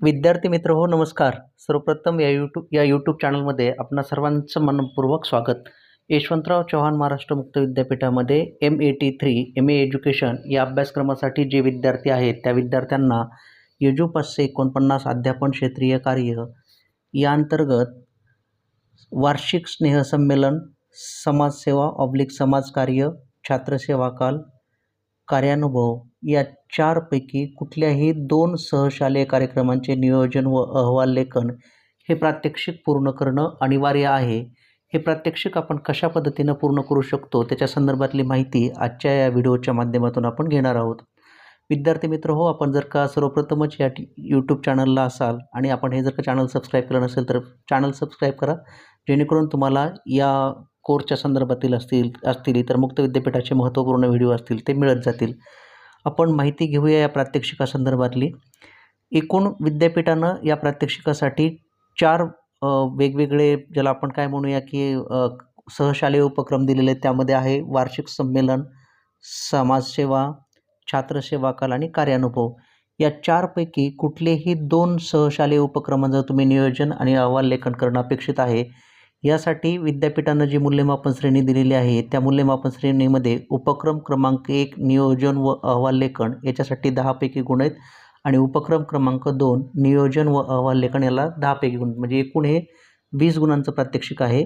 विद्यार्थी मित्र हो नमस्कार. सर्वप्रथम या यूट्यूब या यूट्यूब चॅनलमध्ये आपणा सर्वांचं मनपूर्वक स्वागत. यशवंतराव चव्हाण महाराष्ट्र मुक्त विद्यापीठामध्ये M A T three M A education या अभ्यासक्रमासाठी जे विद्यार्थी आहेत त्या विद्यार्थ्यांना यजू पाचशे एकोणपन्नास अध्यापन क्षेत्रीय कार्य या अंतर्गत वार्षिक स्नेहसंमेलन समाजसेवा ऑब्लिक समाजकार्य छात्रसेवा काल कार्यानुभव या चारपैकी कुठल्याही दोन सहशालेय कार्यक्रमांचे नियोजन व अहवाल लेखन हे प्रात्यक्षिक पूर्ण करणं अनिवार्य आहे. हे प्रात्यक्षिक आपण कशा पद्धतीनं पूर्ण करू शकतो त्याच्या संदर्भातली माहिती आजच्या या व्हिडिओच्या माध्यमातून आपण घेणार आहोत. विद्यार्थी मित्र हो आपण जर का सर्वप्रथमच या यूट्यूब चॅनलला असाल आणि आपण हे जर का चॅनल सबस्क्राईब केलं नसेल तर चॅनल सबस्क्राईब करा जेणेकरून तुम्हाला या कोर्सच्या संदर्भातील असतील असतील इतर मुक्त विद्यापीठाचे महत्त्वपूर्ण व्हिडिओ असतील ते मिळत जातील. आपण माहिती घेऊया या प्रात्यक्षिकासंदर्भातली. एकूण विद्यापीठानं या प्रात्यक्षिकासाठी चार वेगवेगळे ज्याला आपण काय म्हणूया की सहशालेय उपक्रम दिलेले त्यामध्ये आहे वार्षिक संमेलन समाजसेवा छात्रसेवा काल आणि कार्यानुभव. या चारपैकी कुठलेही दोन सहशालेय उपक्रमांचं तुम्ही नियोजन आणि अहवाल लेखन करणं अपेक्षित आहे. यासाठी विद्यापीठानं जी मूल्यमापन श्रेणी दिलेली आहे त्या मूल्यमापन श्रेणीमध्ये उपक्रम क्रमांक एक नियोजन व अहवाल लेखन याच्यासाठी दहापैकी गुण आहेत आणि उपक्रम क्रमांक दोन नियोजन व अहवाल लेखन याला दहापैकी गुण म्हणजे एकूण हे वीस गुणांचं प्रात्यक्षिक आहे.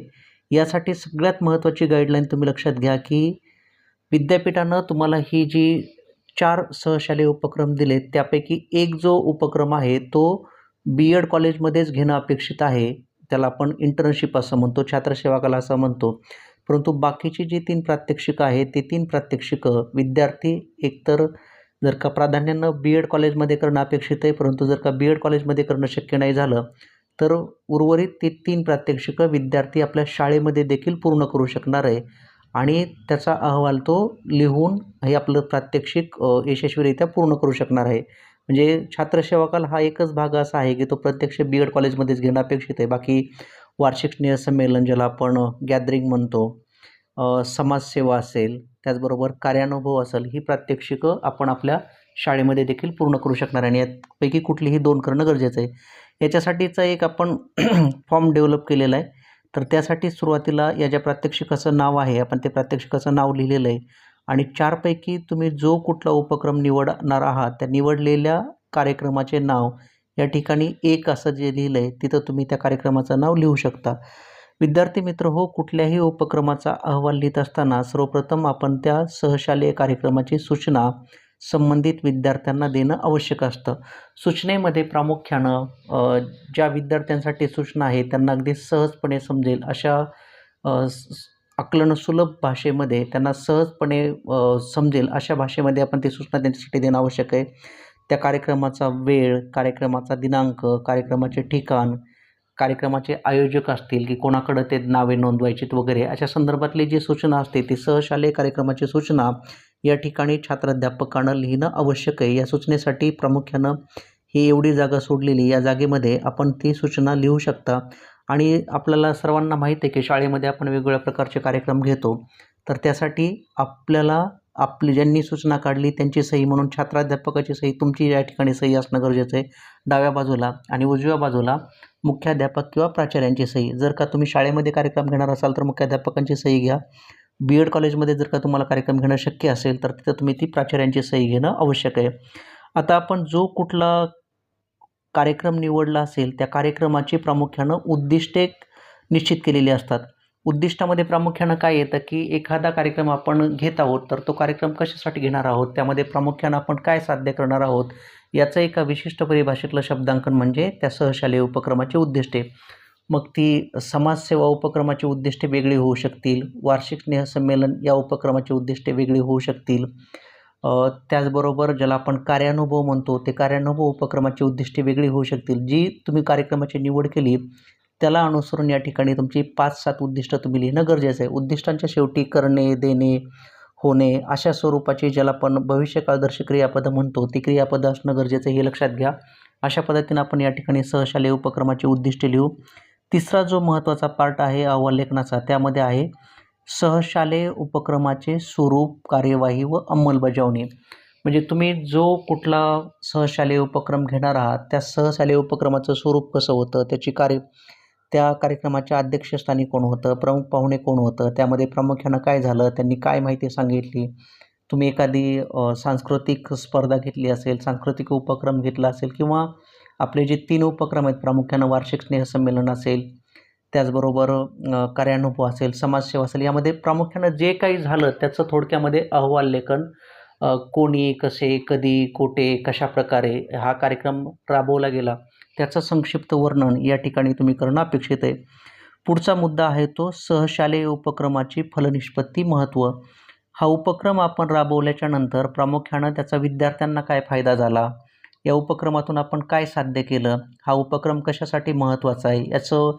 यासाठी सगळ्यात महत्त्वाची गाईडलाईन तुम्ही लक्षात घ्या की विद्यापीठानं तुम्हाला ही जी चार सहशालेय उपक्रम दिलेत त्यापैकी एक जो उपक्रम आहे तो बी एड कॉलेजमध्येच घेणं अपेक्षित आहे. त्याला आपण इंटर्नशिप असं म्हणतो छात्रसेवा कला असं म्हणतो. परंतु बाकीची जी तीन प्रात्यक्षिकं आहेत ते तीन प्रात्यक्षिकं विद्यार्थी एकतर जर का प्राधान्यानं बी एड कॉलेजमध्ये करणं अपेक्षित आहे परंतु जर का बी एड कॉलेजमध्ये करणं शक्य नाही झालं तर उर्वरित ते तीन प्रात्यक्षिकं विद्यार्थी आपल्या शाळेमध्ये देखील पूर्ण करू शकणार आहे. आणि त्याचा अहवाल तो लिहून हे आपलं प्रात्यक्षिक यशस्वीरित्या पूर्ण करू शकणार आहे. म्हणजे छात्रसेवाकाल हा एकच भाग असा आहे की तो प्रत्यक्ष बी एड कॉलेजमध्येच घेणं अपेक्षित आहे. बाकी वार्षिक स्नेहसंमेलन ज्याला आपण गॅदरिंग म्हणतो समाजसेवा असेल त्याचबरोबर कार्यानुभव असेल ही प्रात्यक्षिकं आपण आपल्या शाळेमध्ये देखील पूर्ण करू शकणार आणि यापैकी कुठलीही दोन करणं गरजेचं आहे. याच्यासाठीचा एक आपण फॉर्म डेव्हलप केलेला आहे. तर त्यासाठी सुरुवातीला या ज्या प्रात्यक्षिकाचं नाव आहे आपण ते प्रात्यक्षिकाचं नाव लिहिलेलं आहे. आणि चारपैकी तुम्ही जो कुठला उपक्रम निवडणार आहात त्या निवडलेल्या कार्यक्रमाचे नाव या ठिकाणी एक असं जे लिहिलं आहे तिथं तुम्ही त्या कार्यक्रमाचं नाव लिहू शकता. विद्यार्थी मित्र हो कुठल्याही उपक्रमाचा अहवाल लिहित असताना सर्वप्रथम आपण त्या सहशालेय कार्यक्रमाची सूचना संबंधित विद्यार्थ्यांना देणं आवश्यक असतं. सूचनेमध्ये प्रामुख्यानं ज्या विद्यार्थ्यांसाठी सूचना आहे त्यांना अगदी सहजपणे समजेल अशा आकलन सुलभ भाषेमध्ये त्यांना सहजपणे समजेल अशा भाषेमध्ये आपण ती सूचना त्यांच्यासाठी देणं आवश्यक आहे. त्या कार्यक्रमाचा वेळ कार्यक्रमाचा दिनांक कार्यक्रमाचे ठिकाण कार्यक्रमाचे आयोजक असतील की कोणाकडं ते नावे नोंदवायचीत वगैरे अशा संदर्भातली जी सूचना असते ती सहशालेय कार्यक्रमाची सूचना या ठिकाणी छात्राध्यापकानं लिहिणं आवश्यक आहे. या सूचनेसाठी प्रामुख्यानं ही एवढी जागा सोडलेली या जागेमध्ये आपण ती सूचना लिहू शकता. आणि आपल्याला सर्वांना माहीत आहे की शाळेमध्ये आपण वेगवेगळ्या प्रकारचे कार्यक्रम घेतो. तर त्यासाठी आपल्याला आपली ज्यांनी सूचना काढली त्यांची सही म्हणून छात्राध्यापकाची सही तुमची या ठिकाणी सही असणं गरजेचं आहे. डाव्या बाजूला आणि उजव्या बाजूला मुख्याध्यापक किंवा प्राचार्यांची सही. जर का तुम्ही शाळेमध्ये कार्यक्रम घेणार असाल तर मुख्याध्यापकांची सही घ्या. बी एड कॉलेजमध्ये जर का तुम्हाला कार्यक्रम घेणं शक्य असेल तर तिथं तुम्ही ती प्राचार्यांची सही घेणं आवश्यक आहे. आता आपण जो कुठला कार्यक्रम निवडला असेल त्या कार्यक्रमाची प्रामुख्यानं उद्दिष्टे निश्चित केलेली असतात. उद्दिष्टामध्ये प्रामुख्यानं काय येतं की एखादा कार्यक्रम आपण घेत आहोत तर तो कार्यक्रम कशासाठी घेणार आहोत? त्यामध्ये प्रामुख्यानं आपण काय साध्य करणार आहोत? याचं एका विशिष्ट परिभाषेतलं शब्दांकन म्हणजे त्या सहशालेय उपक्रमाची उद्दिष्टे. मग ती समाजसेवा उपक्रमाची उद्दिष्टे वेगळी होऊ शकतील वार्षिक स्नेहसंमेलन या उपक्रमाची उद्दिष्टे वेगळी होऊ शकतील. त्याचबरोबर ज्याला आपण कार्यानुभव म्हणतो ते कार्यानुभव उपक्रमाची उद्दिष्टे वेगळी होऊ शकतील. जी तुम्ही कार्यक्रमाची निवड केली त्याला अनुसरून या ठिकाणी तुमची पाच सात उद्दिष्टं तुम्ही लिहिणं गरजेचं आहे. उद्दिष्टांच्या शेवटी करणे देणे होणे अशा स्वरूपाची ज्याला आपण भविष्यकाळदर्शी क्रियापदं म्हणतो ती क्रियापदं असणं गरजेचं आहे हे लक्षात घ्या. अशा पद्धतीनं आपण या ठिकाणी सहशालेय उपक्रमाची उद्दिष्टे लिहू. तिसरा जो महत्त्वाचा पार्ट आहे अहवाल लेखनाचा त्यामध्ये आहे सहशालेय उपक्रमाचे स्वरूप कार्यवाही व अंमलबजावणी. म्हणजे तुम्ही जो कुठला सहशालेय उपक्रम घेणार आहात त्या सहशालेय उपक्रमाचं स्वरूप कसं होतं त्याची कार्य त्या कार्यक्रमाच्या अध्यक्षस्थानी कोण होतं प्रमुख पाहुणे कोण होतं त्यामध्ये प्रामुख्यानं काय झालं त्यांनी काय माहिती सांगितली? तुम्ही एखादी सांस्कृतिक स्पर्धा घेतली असेल सांस्कृतिक उपक्रम घेतला असेल किंवा आपले जे तीन उपक्रम आहेत प्रामुख्यानं वार्षिक स्नेहसंमेलन असेल त्याचबरोबर कार्यानुभव असेल समाजसेवा असेल यामध्ये प्रामुख्यानं जे काही झालं त्याचं थोडक्यामध्ये अहवाल लेखन कोणी कसे कधी कुठे कशा प्रकारे हा कार्यक्रम राबवला गेला त्याचं संक्षिप्त वर्णन या ठिकाणी तुम्ही करणं अपेक्षित आहे. पुढचा मुद्दा आहे तो सहशालेय उपक्रमाची फलनिष्पत्ती महत्त्व हा उपक्रम आपण राबवल्याच्या नंतर प्रामुख्यानं त्याचा विद्यार्थ्यांना काय फायदा झाला? या उपक्रमातून आपण काय साध्य केलं? हा उपक्रम कशासाठी महत्त्वाचा आहे? याचं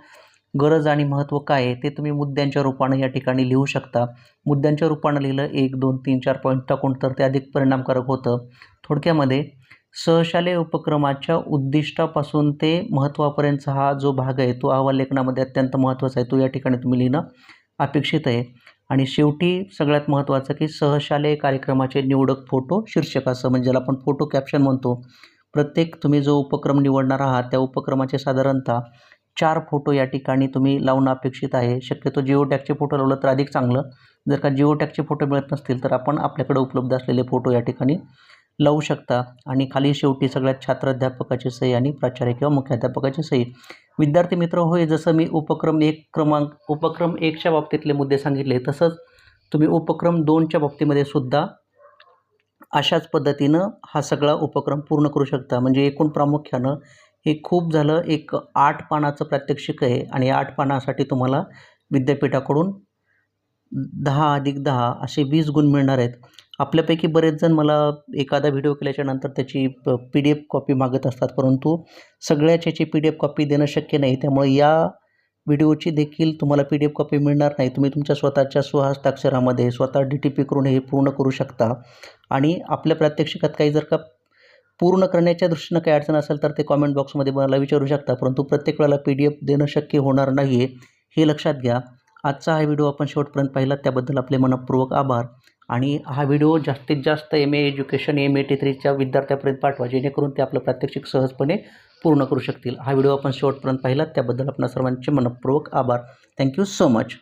गरज आणि महत्त्व काय आहे ते तुम्ही मुद्द्यांच्या रूपानं या ठिकाणी लिहू शकता. मुद्द्यांच्या रूपानं लिहिलं एक दोन तीन चार पॉईंट टाकून तर ते अधिक परिणामकारक होतं. थोडक्यामध्ये सहशालेय उपक्रमाच्या उद्दिष्टापासून ते महत्त्वापर्यंतचा हा जो भाग आहे तो अहवाल लेखनामध्ये अत्यंत महत्त्वाचा आहे. तो या ठिकाणी तुम्ही लिहिणं अपेक्षित आहे. आणि शेवटी सगळ्यात महत्त्वाचं की सहशालेय कार्यक्रमाचे निवडक फोटो शीर्षक असं म्हणजे ज्याला आपण फोटो कॅप्शन म्हणतो. प्रत्येक तुम्ही जो उपक्रम निवडणार आहात त्या उपक्रमाचे साधारणतः चार फोटो या ठिकाणी तुम्ही लावणं अपेक्षित आहे. शक्यतो जिओ टॅगचे फोटो लावलं तर अधिक चांगलं. जर का जिओ टॅगचे फोटो मिळत नसतील तर आपण आपल्याकडे उपलब्ध असलेले फोटो या ठिकाणी लावू शकता. आणि खाली शेवटी सगळ्यात छात्राध्यापकाची सही आणि प्राचार्य किंवा मुख्याध्यापकाची सही. विद्यार्थी मित्र होय जसं मी उपक्रम एक क्रमांक उपक्रम एकच्या बाबतीतले मुद्दे सांगितले तसंच तुम्ही उपक्रम दोनच्या बाबतीमध्ये सुद्धा अशाच पद्धतीनं हा सगळा उपक्रम पूर्ण करू शकता. म्हणजे एकूण प्रामुख्यानं हे खूप झालं. एक आठ पानाचं प्रात्यक्षिक आहे आणि आठ पानासाठी तुम्हाला विद्यापीठाकडून दहा अधिक दहा असे वीस गुण मिळणार आहेत. आपल्यापैकी बरेच जण मला एखादा व्हिडिओ केल्याच्यानंतर त्याची पी डी एफ कॉपी मागत असतात. परंतु सगळ्याच याची पी डी एफ कॉपी देणं शक्य नाही. त्यामुळे या व्हिडिओची देखील तुम्हाला पी डी एफ कॉपी मिळणार नाही. तुम्ही तुमच्या स्वतःच्या स्वहस्ताक्षरामध्ये स्वतः डी टी पी करून हे पूर्ण करू शकता. आणि आपल्या प्रात्यक्षिकात काही जर का पूर्ण करण्याच्या दृष्टीनं काही अडचण असेल तर ते कॉमेंट बॉक्समध्ये मला विचारू शकता. परंतु प्रत्येक वेळेला पी डी एफ देणं शक्य होणार नाही आहे हे लक्षात घ्या. आजचा हा व्हिडिओ आपण शेवटपर्यंत पाहिला. त्याबद्दल आपले मनपूर्वक आभार. आणि हा व्हिडिओ जास्तीत जास्त M A education M A T थ्रीच्या विद्यार्थ्यापर्यंत पाठवा जेणेकरून ते आपलं प्रात्यक्षिक सहजपणे पूर्ण करू शकतील. हा व्हिडिओ आपण शेवटपर्यंत पाहिला. त्याबद्दल आपणा सर्वांचे मनपूर्वक आभार. Thank you so much